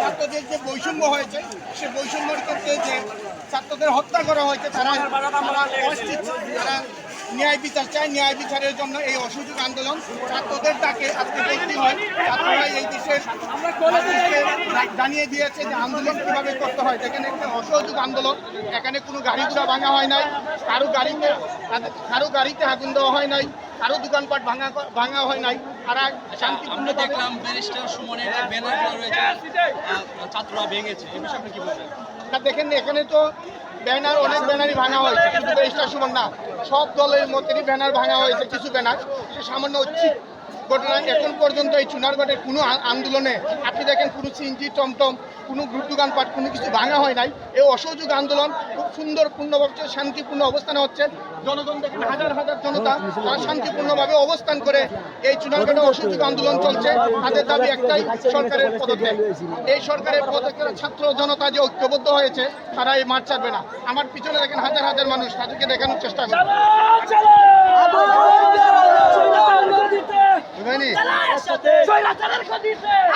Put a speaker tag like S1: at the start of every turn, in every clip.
S1: ছাত্রদের যে বৈষম্য হয়েছে সে যে ছাত্রদের হত্যা করা হয়েছে তারা ন্যায় বিচার চায় ন্যায় বিচারের জন্য এই অসহযোগ আন্দোলন ছাত্রদের ডাকে আজকে দেখতে হয় ছাত্ররা এই দেশের জানিয়ে দিয়েছে যে আন্দোলন কীভাবে করতে হয়। যেখানে একটা অসহযোগ আন্দোলন, এখানে কোনো গাড়ি ঘোড়া ভাঙা হয় নাই, কারও গাড়িতে কারও গাড়িতে আগুন দেওয়া হয় নাই। কারও দোকানপাট ভাঙা ভাঙা হয় নাই। তারা
S2: আমরা দেখলাম ব্যারিস্টার সুমনের যে ব্যানারগুলো রয়েছে ছাত্ররা ভেঙেছে। এই বিষয়ে আপনি কি বলবেন?
S1: না দেখেন এখানে তো ব্যানার অনেক ব্যানারই ভাঙা হয়েছে শুধু রেজিস্টার সুমন না। সব দলের মধ্যেই ব্যানার ভাঙা হয়েছে কিছু ব্যানার সে সামান্য ঐচ্ছিক ঘটনা। এখন পর্যন্ত এই চুনারগড়ের কোনো আন্দোলনে আপনি দেখেন কোনো সিনজি টমটম কোনো গ্রুপ দোকানপাট কোনো কিছু ভাঙা হয় নাই। এই অসহযোগ আন্দোলন খুব সুন্দর পূর্ণভাবে শান্তিপূর্ণ অবস্থানে হচ্ছে। জনগণ দেখেন হাজার হাজার জনতা তারা শান্তিপূর্ণভাবে অবস্থান করে এই চুনারগড়ে অসহযোগ আন্দোলন চলছে। তাদের দাবি একটাই সরকারের পদক্ষেপ। এই সরকারের পদক্ষেপের ছাত্র জনতা যে ঐক্যবদ্ধ হয়েছে তারা এই মাঠ ছাড়বে না। আমার পিছনে দেখেন হাজার হাজার মানুষ তাদেরকে দেখানোর চেষ্টা করে?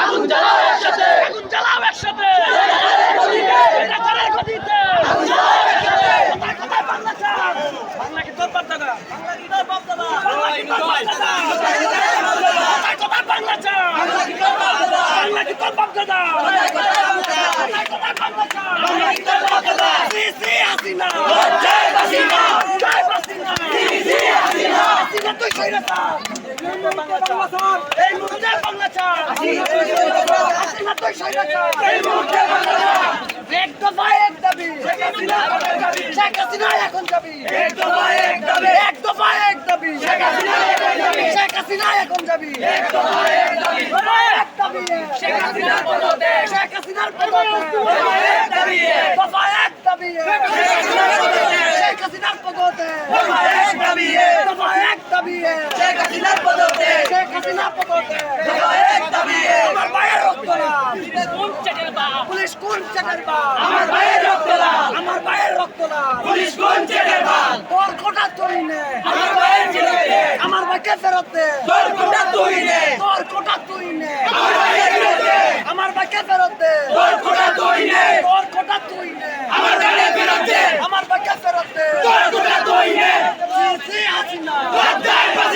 S3: আগুন জ্বালাও একসাথে আগুন জ্বালাও একসাথে বাংলা কি তোর বাপ দাদা বাংলা কি তোর বাপ দাদা বাংলা কি তোর বাপ দাদা বাংলা চা বাংলা কি তোর বাপ দাদা বাংলা কি তোর বাপ দাদা বাংলা কি তোর বাপ দাদা শ্রী শ্রী হাসিনা। জয় হাসিনা জয় হাসিনা শ্রী হাসিনা হাসিনা তুই কইরা এই মুহূর্তে বাংলা চার হাসিনা তুই কইরা এই মুহূর্তে বাংলা চার এক দফা এক দাবি। শেখ হাসিনা এখন যাবি এক দফা এক দাবি এক দফা এক দাবি শেখ হাসিনা এখন যাবি শেখ হাসিনা এখন যাবি। শেখ হাসিনার পদত্যাগ শেখ হাসিনার পদত্যাগ দফা এক দাবি শেখ হাসিনার পদত্যাগ দফা এক দাবি দফা এক দাবি শেখ হাসিনার পদত্যাগ শেখ হাসিনার পদত্যাগ দফা এক দাবি আমার ভাইয়ের রক্ত কোন চেকের বাপ পুলিশ কোন চেকের বাপ আমার ভাইয়ের রক্ত আমার ভাইয়ের রক্ত পুলিশ কোন চেকের বাপ তোর কোটা তুই নে আমার ভাইয়ের বিরুদ্ধে আমার ভাইকে ফেরত দে। তোর কোটা তুই নে। তোর কোটা তুই নে। আমার ভাইকে ফেরত দে। তোর কোটা তুই নে। তোর কোটা তুই নে। আমার বাকে ফেরত দে। আমার বাকে ফেরত দে। তোর কোটা তুই নে। হাসিনা হাসিনা